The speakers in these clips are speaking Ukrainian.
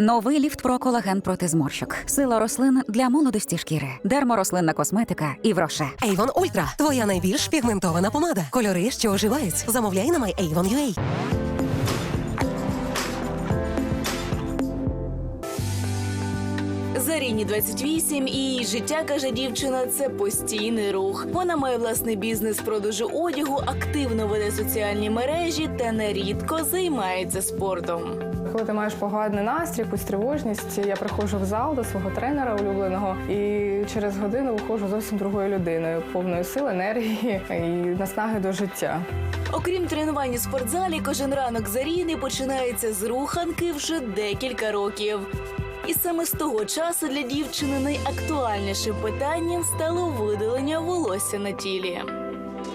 Новий ліфт про колаген проти зморщок. Сила рослин для молодості шкіри. Дерморослинна косметика і вроше. Avon Ultra – твоя найбільш пігментована помада. Кольори, що оживають. Замовляй на MyAvon.ua. Заріні 28 і її життя каже дівчина. Це постійний рух. Вона має власний бізнес з продажу одягу, активно веде соціальні мережі та нерідко займається спортом. Коли ти маєш поганий настрій, якусь тривожність, я приходжу в зал до свого тренера улюбленого і через годину виходжу зовсім другою людиною, повною сил, енергії і наснаги до життя. Окрім тренувань у спортзалі, кожен ранок Заріни починається з руханки вже декілька років. І саме з того часу для дівчини найактуальнішим питанням стало видалення волосся на тілі.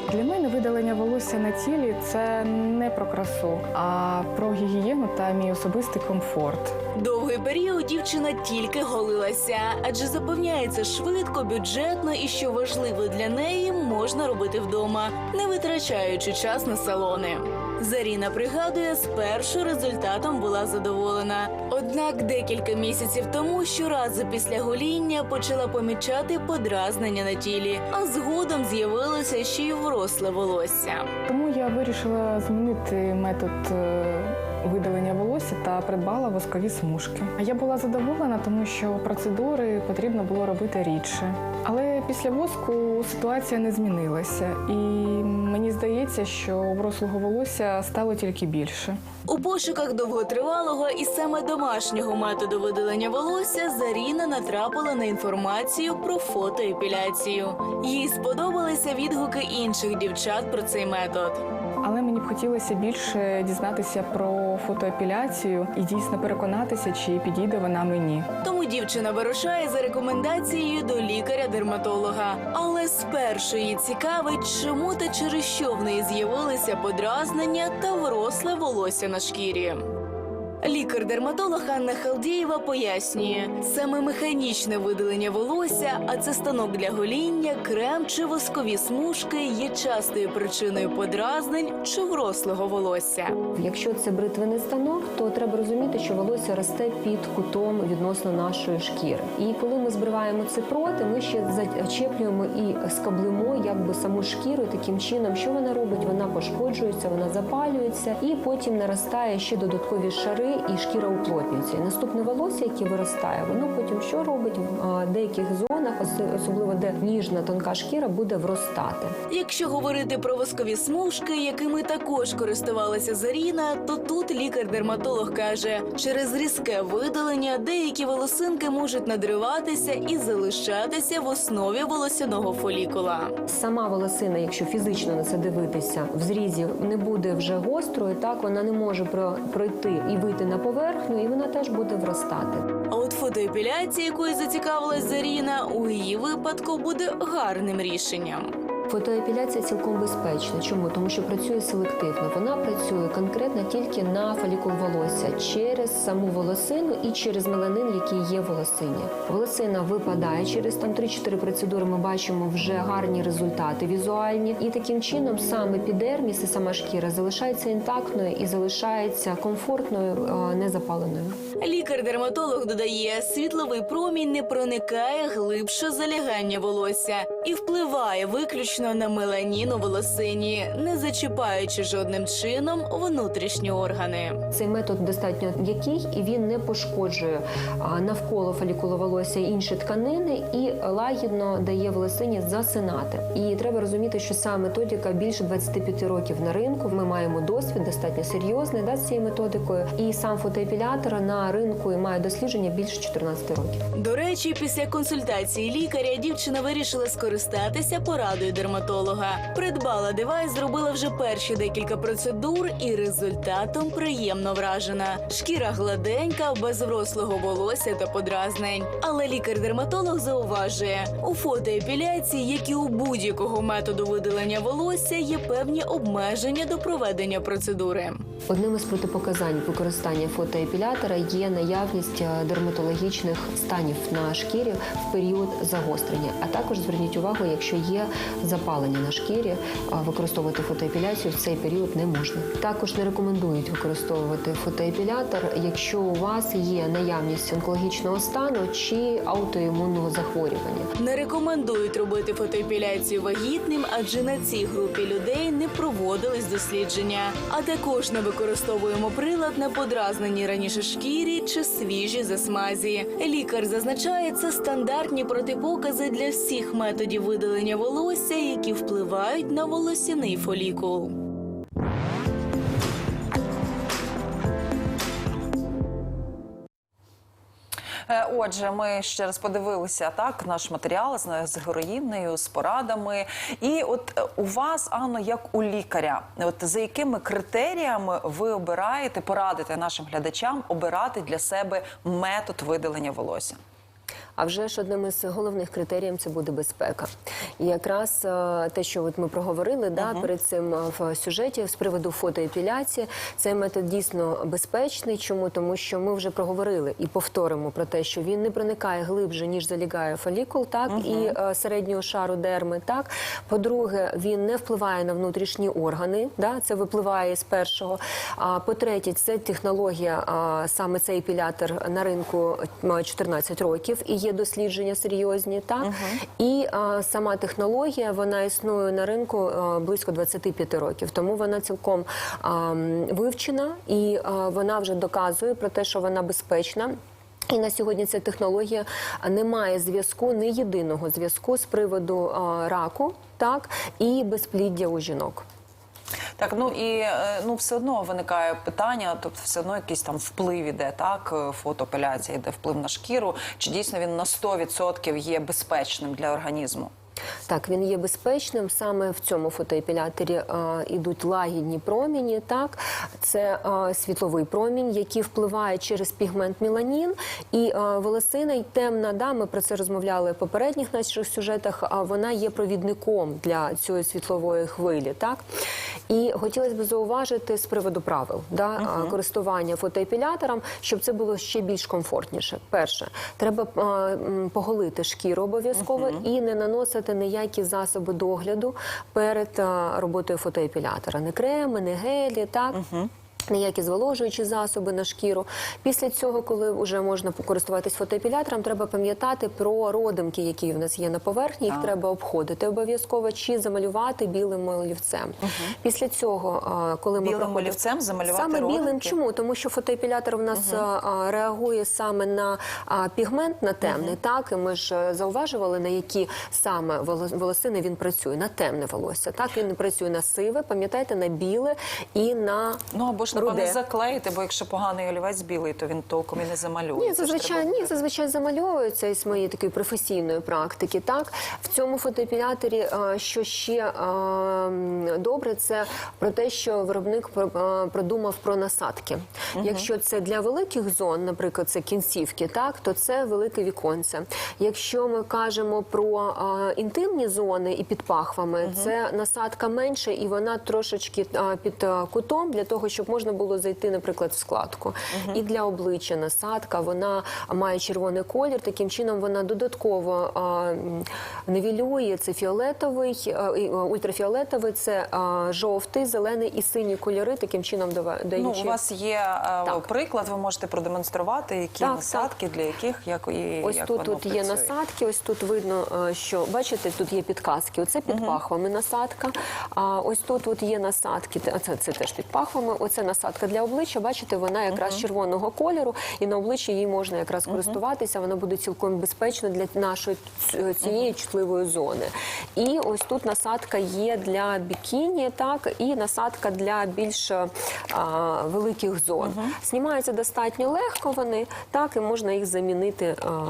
Для мене видалення волосся на тілі це не про красу, а про гігієну та мій особистий комфорт. Довгий період дівчина тільки голилася, адже заповняється швидко, бюджетно і що важливо для неї можна робити вдома, не витрачаючи час на салони. Заріна пригадує, спершу результатом була задоволена. Однак декілька місяців тому щоразу після гоління почала помічати подразнення на тілі, а згодом з'явилося ще й вросле волосся. Тому я вирішила змінити метод е, видалення волосся та придбала воскові смужки. Я була задоволена, тому що процедури потрібно було робити рідше. Але після воску ситуація не змінилася, і мені здається, що у врослого волосся стало тільки більше. У пошуках довготривалого і саме домашнього методу видалення волосся Заріна натрапила на інформацію про фотоепіляцію. Їй сподобалися відгуки інших дівчат про цей метод. Але мені б хотілося більше дізнатися про фотоепіляцію і дійсно переконатися, чи підійде вона мені. Тому дівчина вирушає за рекомендацією до лікаря-дерматолога. Але спершу її цікавить, чому та через що в неї з'явилися подразнення та вросле волосся на шкірі. Лікар-дерматолог Анна Халдієва пояснює, саме механічне видалення волосся, а це станок для гоління, крем чи воскові смужки є частою причиною подразнень чи врослого волосся. Якщо це бритвений станок, то треба розуміти, що волосся росте під кутом відносно нашої шкіри. І коли ми збриваємо це проти, ми ще зачеплюємо і скаблимо якби саму шкіру. Таким чином, що вона робить? Вона пошкоджується, вона запалюється, і потім наростає ще додаткові шари, і шкіра уплотнюється. І наступне волосся, яке виростає, воно потім що робить в деяких зонах, особливо де ніжна тонка шкіра, буде вростати. Якщо говорити про воскові смужки, якими також користувалася Заріна, то тут лікар-дерматолог каже, через різке видалення деякі волосинки можуть надриватися і залишатися в основі волосяного фолікула. Сама волосина, якщо фізично на це дивитися, в зрізі не буде вже гострою, так вона не може про- пройти і вийти на поверхню, і вона теж буде вростати. А от фотоепіляція, якою зацікавилась Заріна, у її випадку буде гарним рішенням. Фотоепіляція цілком безпечна. Чому? Тому що працює селективно. Вона працює конкретно тільки на фолікул волосся через саму волосину і через меланин, який є в волосині. Волосина випадає через там 3-4 процедури. Ми бачимо вже гарні результати візуальні, і таким чином сам епідерміс і сама шкіра залишається інтактною і залишається комфортною, незапаленою. Лікар-дерматолог додає, світловий промінь не проникає глибше залягання волосся і впливає виключно на меланін у волосині, не зачіпаючи жодним чином внутрішні органи. Цей метод достатньо м'який і він не пошкоджує навколо фолікулу волосся інші тканини і лагідно дає волосині засинати. І треба розуміти, що саме методика більше 25 років на ринку. Ми маємо досвід достатньо серйозний да, з цією методикою. І сам фотоепілятор на ринку і має дослідження більше 14 років. До речі, після консультації лікаря дівчина вирішила скористатися порадою дерматолога. Придбала девайс, зробила вже перші декілька процедур, і результатом приємно вражена. Шкіра гладенька, без врослого волосся та подразнень. Але лікар-дерматолог зауважує, у фотоепіляції, як і у будь-якого методу видалення волосся, є певні обмеження до проведення процедури. Одним із протипоказань використання фотоепілятора є є наявність е, дерматологічних станів на шкірі в період загострення. А також зверніть увагу, якщо є запалення на шкірі, використовувати фотоепіляцію в цей період не можна. Також не рекомендують використовувати фотоепілятор, якщо у вас є наявність онкологічного стану чи аутоімунного захворювання. Не рекомендують робити фотоепіляцію вагітним, адже на цій групі людей не проводились дослідження. А також не використовуємо прилад на подразненій раніше шкірі чи свіжі засмазі. Лікар зазначає, це стандартні протипокази для всіх методів видалення волосся, які впливають на волосяний фолікул. Отже, ми ще раз подивилися так наш матеріал з, з героїною, з порадами. І от е, у вас, Анно, як у лікаря, от за якими критеріями ви обираєте, порадите нашим глядачам обирати для себе метод видалення волосся? А вже ж одним із головних критеріїв це буде безпека. І якраз е, те, що от ми проговорили, да, перед цим е, в сюжеті з приводу фотоепіляції, цей метод дійсно безпечний. Чому? Тому що ми вже проговорили і повторимо про те, що він не проникає глибше, ніж залягає фолікул, так і е, середнього шару дерми. Так, по-друге, він не впливає на внутрішні органи. Да, це випливає з першого. А по-третє, це технологія, а, саме цей епілятор на ринку має 14 років і є дослідження серйозні. Так і а, сама технологія вона існує на ринку а, близько 25 років, тому вона цілком а, вивчена і а, вона вже доказує про те, що вона безпечна. І на сьогодні ця технологія не має зв'язку, не єдиного зв'язку з приводу а, раку, так і безпліддя у жінок. Так, ну і е, ну все одно виникає питання, тобто все одно якийсь там вплив іде, так, е, фотоапеляція йде вплив на шкіру. Чи дійсно він на 100% є безпечним для організму? Так, він є безпечним. Саме в цьому фотоепіляторі а, ідуть лагідні проміні. Так, це а, світловий промінь, який впливає через пігмент меланін. І а, волосина й темна, да, ми про це розмовляли в попередніх наших сюжетах. А вона є провідником для цієї світлової хвилі. Так і хотілося б зауважити з приводу правил да, а, користування фотоепілятором, щоб це було ще більш комфортніше. Перше, треба а, поголити шкіру обов'язково і не наносити ніякі засоби догляду перед роботою фотоепілятора. Не креми, не гелі, так. Ніякі зволожуючі засоби на шкіру. Після цього, коли вже можна користуватись фотоепілятором, треба пам'ятати про родимки, які в нас є на поверхні. Їх треба обходити обов'язково чи замалювати білим олівцем. Після цього, коли ми Білим проходимо- олівцем замалювати саме білим, чому? Тому що фотоепілятор в нас реагує саме на пігмент на темний. Так і ми ж е, зауважували, на які саме воло- волосини він працює на темне волосся. Так він працює на сиве, пам'ятаєте, на біле і на Ну або ж напевно заклеїти, бо якщо поганий олівець білий, то він толком і не замалює. Ні, зазвичай ні, зазвичай замальовується із моєї такої професійної практики. Так в цьому фотоепіляторі, що ще добре, це про те, що виробник про- продумав про насадки. Якщо це для великих зон, наприклад, це кінцівки, так то це велике віконце. Якщо ми кажемо про інтимні зони і під пахвами, це насадка менше, і вона трошечки під кутом для того, щоб можна було зайти, наприклад, в складку. І для обличчя насадка вона має червоний колір. Таким чином вона додатково а, м, нивелює це фіолетовий, а, ультрафіолетовий, це а, жовтий, зелений і синій кольори. Таким чином. Ну, у вас є е, Так. приклад, ви можете продемонструвати, які Так, насадки, для яких як і Ось як тут, воно тут є насадки. Ось тут видно, е, що бачите, тут є підказки. Оце під пахвами насадка. А ось тут от є насадки. Це, це теж під пахвами. Оце насадка для обличчя. Бачите, вона якраз червоного кольору, і на обличчі їй можна якраз користуватися. Вона буде цілком безпечна для нашої цієї чутливої зони. І ось тут насадка є для бікіні, так і насадка для більш а, великих зон. Знімаються достатньо легко вони, так і можна їх замінити, а,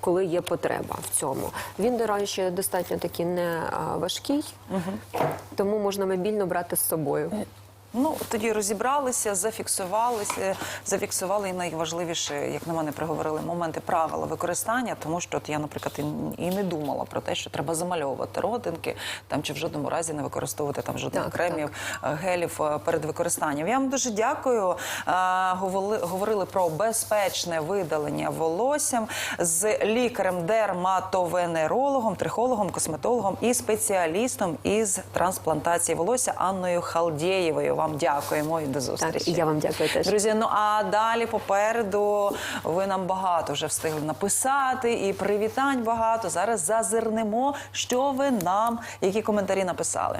коли є потреба в цьому. Він, до речі, достатньо такий не важкий, тому можна мобільно брати з собою. Ну тоді розібралися, зафіксувалися, зафіксували і найважливіше, як на мене приговорили моменти правила використання, тому що от я, наприклад, і, не думала про те, що треба замальовувати родинки, там чи в жодному разі не використовувати там жодних Так, кремів, е, гелів е, перед використанням. Я вам дуже дякую. Е, Говорили, говорили про безпечне видалення волоссям з лікарем-дерматовенерологом, трихологом, косметологом і спеціалістом із трансплантації волосся Анною Халдєєвою. Вам дякуємо і до зустрічі. Так, і я вам дякую теж. Друзі, ну а далі попереду ви нам багато вже встигли написати і привітань багато. Зараз зазирнемо, що ви нам, які коментарі написали.